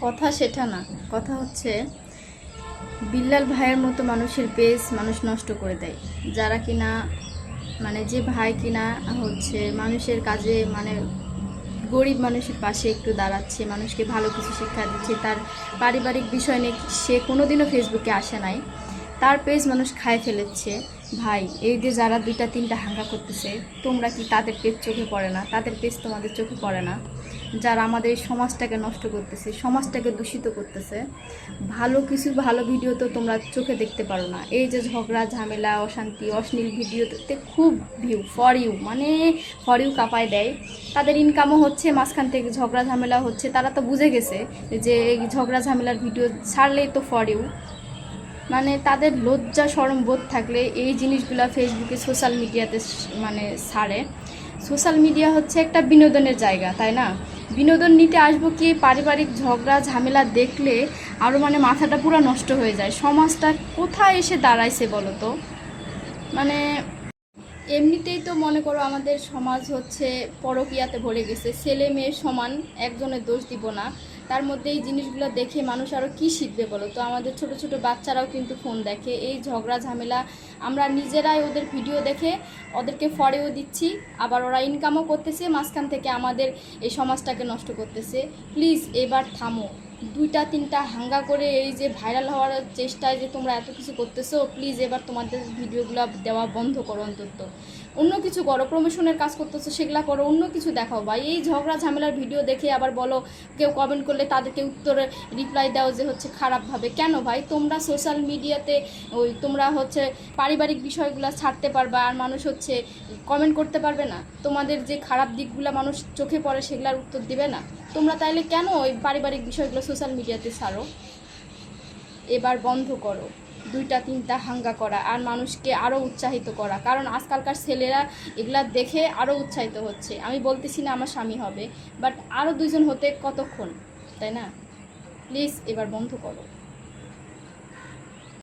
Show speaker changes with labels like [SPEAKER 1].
[SPEAKER 1] কথা সেটা না। কথা হচ্ছে, বিল্লাল ভাইয়ের মতো মানুষের পেজ মানুষ নষ্ট করে দেয়। যারা কিনা মানে যে ভাই কিনা হচ্ছে, মানুষের কাজে মানে গরিব মানুষের পাশে একটু দাঁড়াচ্ছে, মানুষকে ভালো কিছু শিক্ষা দিচ্ছে, তার পারিবারিক বিষয় নিয়ে সে কোনোদিনও ফেসবুকে আসে নাই। তার পেজ মানুষ খায় ফেলেছে। ভাই, এই যে যারা দুইটা, তিনটা হাঙ্গা করতেছে, তোমরা কি তাদের পেজ চোখে পড়ে না? তাদের পেজ তোমাদের চোখে পড়ে না। যারা আমাদের সমাজটাকে নষ্ট করতেছে, সমাজটাকে দূষিত করতেছে, ভালো কিছু, ভালো ভিডিও তো তোমরা চোখে দেখতে পারো না। এই যে ঝগড়া, ঝামেলা, অশান্তি, অশ্লীল ভিডিওতে খুব ভিউ ফর ইউ মানে ফর ইউ কাপায় দেয়। তাদের ইনকামও হচ্ছে মাঝখান থেকে ঝগড়া, ঝামেলা হচ্ছে। তারা তো বুঝে গেছে যে এই ঝগড়া, ঝামেলার ভিডিও ছাড়লেই তো ফর ইউ মানে তাদের লজ্জা সরম বোধ থাকলে এই জিনিসগুলো ফেসবুকে সোশ্যাল মিডিয়াতে মানে ছাড়ে সোশ্যাল মিডিয়া হচ্ছে একটা বিনোদনের জায়গা, তাই না? বিনোদন নিতে আসব কি, পারিবারিক ঝগড়া, ঝামেলা দেখলে আরও মানে মাথাটা পুরো নষ্ট হয়ে যায়। সমাজটা কোথায় এসে দাঁড়াইছে বলো তো? মানে এমনিতেই তো মনে করো আমাদের সমাজ হচ্ছে পরকীয়াতে ভরে গেছে। ছেলে মেয়ে সমান, একজনের দোষ দিব না। তার মধ্যে এই জিনিসগুলো দেখে মানুষ আরও কী শিখবে বলো? তো আমাদের ছোট ছোট বাচ্চারাও কিন্তু ফোন দেখে। এই ঝগড়া, ঝামেলা আমরা নিজেরাই ওদের ভিডিও দেখে ওদেরকে ফরেও দিচ্ছি, আবার ওরা ইনকামও করতেছে, মাঝখান থেকে আমাদের এই সমাজটাকে নষ্ট করতেছে। প্লিজ এবার থামো। দুইটা, তিনটা হাঙ্গা করে এই যে ভাইরাল হওয়ার চেষ্টায় যে তোমরা এত কিছু করতেছো প্লিজ এবার তোমাদের ভিডিওগুলো দেওয়া বন্ধ করো অন্তত। অন্য কিছু করো প্রমোশনের কাজ করতেছো, সেগুলা করো, অন্য কিছু দেখাও ভাই। এই ঝগড়া ঝামেলার ভিডিও দেখে আবার বলো, কেউ কমেন্ট করলে তাদেরকে উত্তরে রিপ্লাই দাও যে হচ্ছে খারাপভাবে কেন ভাই? তোমরা সোশ্যাল মিডিয়াতে ওই তোমরা হচ্ছে পারিবারিক বিষয়গুলো ছাড়তে পারবা আর মানুষ হচ্ছে কমেন্ট করতে পারবে না। তোমাদের যে খারাপ দিকগুলো মানুষ চোখে পড়ে, সেগুলার উত্তর দিবে না। তোমরা তাইলে কেন ওই পারিবারিক বিষয়গুলো সোশ্যাল মিডিয়াতে ছাড়ো? এবার বন্ধ করো। দুইটা, তিনটা হাঙ্গা করা আর মানুষকে আরও উৎসাহিত করা। কারণ আজকালকার ছেলেরা এগুলা দেখে আরও উৎসাহিত হচ্ছে। আমি বলতেছি না আমার স্বামী হবে বাট আরও দুজন হতে কতক্ষণ? তাই না? প্লিজ এবার বন্ধ করো।